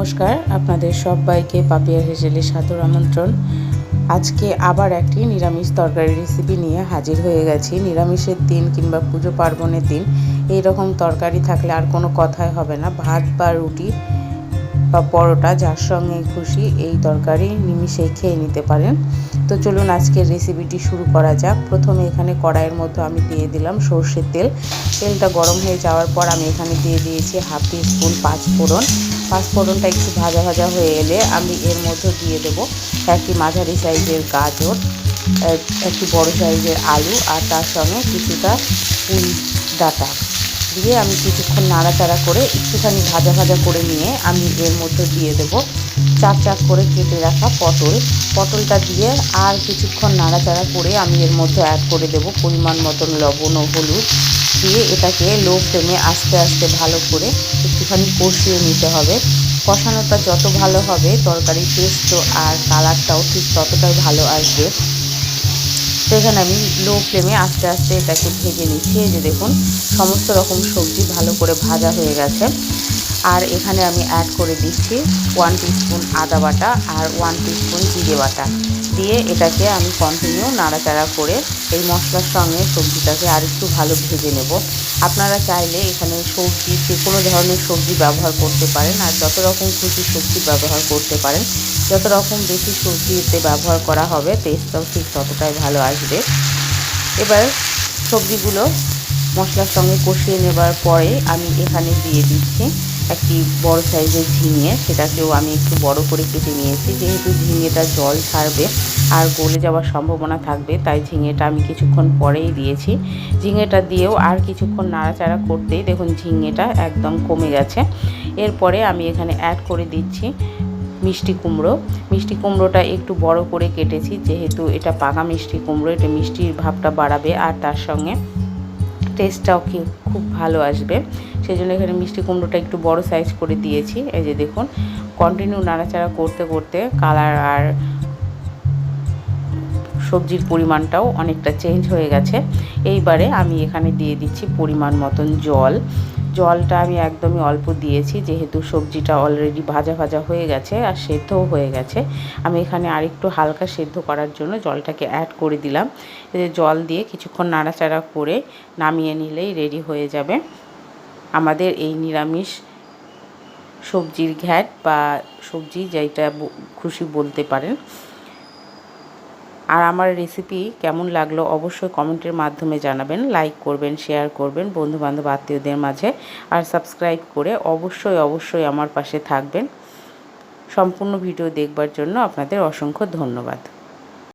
নমস্কার, আপনাদের সবাইকে পাপিয়া হেজেলে সাদর আমন্ত্রণ। আজকে আবার একটি নিরামিষ তরকারি রেসিপি নিয়ে হাজির হয়ে গেছি। নিরামিষের দিন কিংবা পুজো পার্বণের দিন এই রকম তরকারি থাকলে আর কোনো কথাই হবে না। ভাত বা রুটি বা পরোটা, যার সঙ্গে খুশি এই তরকারি নিমিষেই খেয়ে নিতে পারেন। তো চলুন আজকের রেসিপিটি শুরু করা যাক। প্রথমে এখানে কড়াইয়ের মধ্যে আমি দিয়ে দিলাম সর্ষের তেল। তেলটা গরম হয়ে যাওয়ার পর আমি এখানে দিয়ে দিয়েছি হাফ টি স্পুন পাঁচ ফোড়ন পাঁচ ফোড়নটা একটু ভাজা ভাজা হয়ে এলে আমি এর মধ্যে দিয়ে দেব একটি মাঝারি সাইজের গাজর একটি বড় সাইজের আলু আর তার সঙ্গে কিছুটা ডাটা। দিয়ে আমি কিছুক্ষণ নাড়াচাড়া করে একটুখানি ভাজা ভাজা করে নিয়ে আমি এর মধ্যে দিয়ে দেব চাক চাক করে কেটে রাখা পটল। পটলটা দিয়ে আর কিছুক্ষণ নাড়াচাড়া করে আমি এর মধ্যে অ্যাড করে দেব পরিমাণ মতন লবণ ও হলুদ। দিয়ে এটাকে লো ফ্লেমে আস্তে আস্তে ভালো করে একটুখানি কষিয়ে নিতে হবে। কষানোটা যত ভালো হবে, তরকারির টেস্টও আর কালারটাও ঠিক ততটাই ভালো আসবে। তো এখানে আমি লো ফ্লেমে আস্তে আস্তে এটাকে ভেজে নিচ্ছি। এই যে দেখুন, সমস্ত রকম সবজি ভালো করে ভাজা হয়ে গেছে। আর এখানে আমি অ্যাড করে দিচ্ছি ওয়ান টিস্পুন আদা বাটা আর ওয়ান টিস্পুন জিরে বাটা। দিয়ে এটাকে আমি কন্টিনিউ নাড়াচাড়া করে এই মশলার সঙ্গে সবজিটাকে আর একটু ভালো ভেজে নেব। আপনারা চাইলে এখানে সবজি, যে কোনো ধরনের সবজি ব্যবহার করতে পারেন আর যত রকম খুশি সবজি ব্যবহার করতে পারেন, যত রকম বেশি সবজিতে ব্যবহার করা হবে টেস্টটাও ঠিক ততটাই ভালো আসবে। এবার সবজিগুলো মশলার সঙ্গে কষিয়ে নেবার পরে আমি এখানে দিয়ে দিচ্ছি একটি বড় সাইজের ঝিঙে, সেটাকেও আমি একটু বড় করে কেটে নিয়েছি। যেহেতু ঝিঙেটা জল ছাড়বে আর গলে যাওয়ার সম্ভাবনা থাকবে, তাই ঝিঙেটা আমি কিছুক্ষণ পরেই দিয়েছি। ঝিঙেটা দিয়েও আর কিছুক্ষণ নাড়াচাড়া করতেই দেখুন ঝিঙেটা একদম কমে গেছে। এরপরে আমি এখানে অ্যাড করে দিচ্ছি মিষ্টি কুমড়ো। মিষ্টি কুমড়োটা একটু বড় করে কেটেছি, যেহেতু এটা পাকা মিষ্টি কুমড়ো, এটা মিষ্টির ভাবটা বাড়াবে আর তার সঙ্গে টেস্টটাও কি খুব ভালো আসবে। সেই জন্য এখানে মিষ্টি কুমড়োটা একটু বড় সাইজ করে দিয়েছি। এই যে দেখুন কন্টিনিউ নাড়াচাড়া করতে করতে কালার আর সবজির পরিমাণটাও অনেকটা চেঞ্জ হয়ে গেছে। এইবারে আমি এখানে দিয়ে দিচ্ছি পরিমাণ মতন জল। জলটা আমি একদমই অল্প দিয়েছি, যেহেতু সবজিটা অলরেডি ভাজা ভাজা হয়ে গেছে আর সেদ্ধও হয়ে গেছে। আমি এখানে আরেকটু হালকা সেদ্ধ করার জন্য জলটাকে অ্যাড করে দিলাম। জল দিয়ে কিছুক্ষণ নাড়াচাড়া করে নামিয়ে নিলেই রেডি হয়ে যাবে। আমাদের এই নিরামিষ সবজির ঘ্যাট বা সবজি যেটা খুশি বলতে পারেন। আর আমার রেসিপি কেমন লাগল অবশ্যই কমেন্টের মাধ্যমে জানাবেন লাইক করবেন শেয়ার করবেন বন্ধুবান্ধব, আত্মীয়দের মাঝে আর সাবস্ক্রাইব করে অবশ্যই অবশ্যই আমার পাশে থাকবেন। সম্পূর্ণ ভিডিও দেখবার জন্য আপনাদের অসংখ্য ধন্যবাদ।